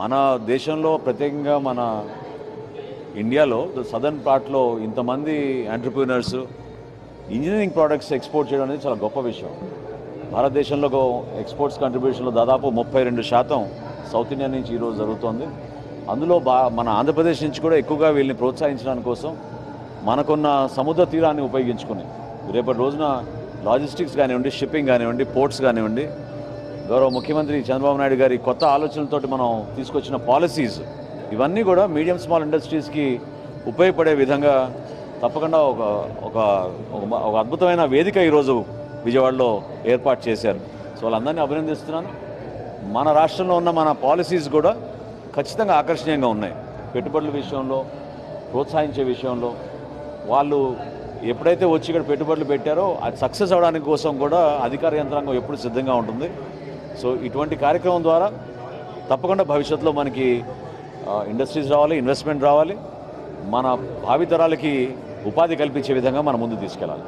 మన దేశంలో ప్రత్యేకంగా మన ఇండియాలో సదర్న్ పార్ట్లో ఇంతమంది ఎంటర్ప్రీనర్స్ ఇంజనీరింగ్ ప్రోడక్ట్స్ ఎక్స్పోర్ట్ చేయడం అనేది చాలా గొప్ప విషయం. భారతదేశంలో ఎక్స్పోర్ట్స్ కంట్రిబ్యూషన్లో దాదాపు ముప్పై రెండు శాతం సౌత్ ఇండియా నుంచి ఈరోజు జరుగుతోంది. అందులో బా మన ఆంధ్రప్రదేశ్ నుంచి కూడా ఎక్కువగా వీళ్ళని ప్రోత్సహించడానికి కోసం మనకున్న సముద్ర తీరాన్ని ఉపయోగించుకుని రేపటి రోజున లాజిస్టిక్స్ కానివ్వండి షిప్పింగ్ కానివ్వండి పోర్ట్స్ కానివ్వండి గౌరవ ముఖ్యమంత్రి చంద్రబాబు నాయుడు గారి కొత్త ఆలోచనలతోటి మనం తీసుకొచ్చిన పాలసీస్ ఇవన్నీ కూడా మీడియం స్మాల్ ఇండస్ట్రీస్కి ఉపయోగపడే విధంగా తప్పకుండా ఒక ఒక ఒక- ఒక అద్భుతమైన వేదిక ఈరోజు విజయవాడలో ఏర్పాటు చేశారు. సో వాళ్ళందరినీ అభినందిస్తున్నాను. మన రాష్ట్రంలో ఉన్న మన పాలసీస్ కూడా ఖచ్చితంగా ఆకర్షణీయంగా ఉన్నాయి. పెట్టుబడుల విషయంలో ప్రోత్సహించే విషయంలో వాళ్ళు ఎప్పుడైతే వచ్చి ఇక్కడ పెట్టుబడులు పెట్టారో అది సక్సెస్ అవడానికి కోసం కూడా అధికార యంత్రాంగం ఎప్పుడు సిద్ధంగా ఉంటుంది. సో ఇటువంటి కార్యక్రమం ద్వారా తప్పకుండా భవిష్యత్తులో మనకి ఇండస్ట్రీస్ రావాలి ఇన్వెస్ట్మెంట్ రావాలి. మన భావితరాలకి ఉపాధి కల్పించే విధంగా మనం ముందు తీసుకెళ్ళాలి.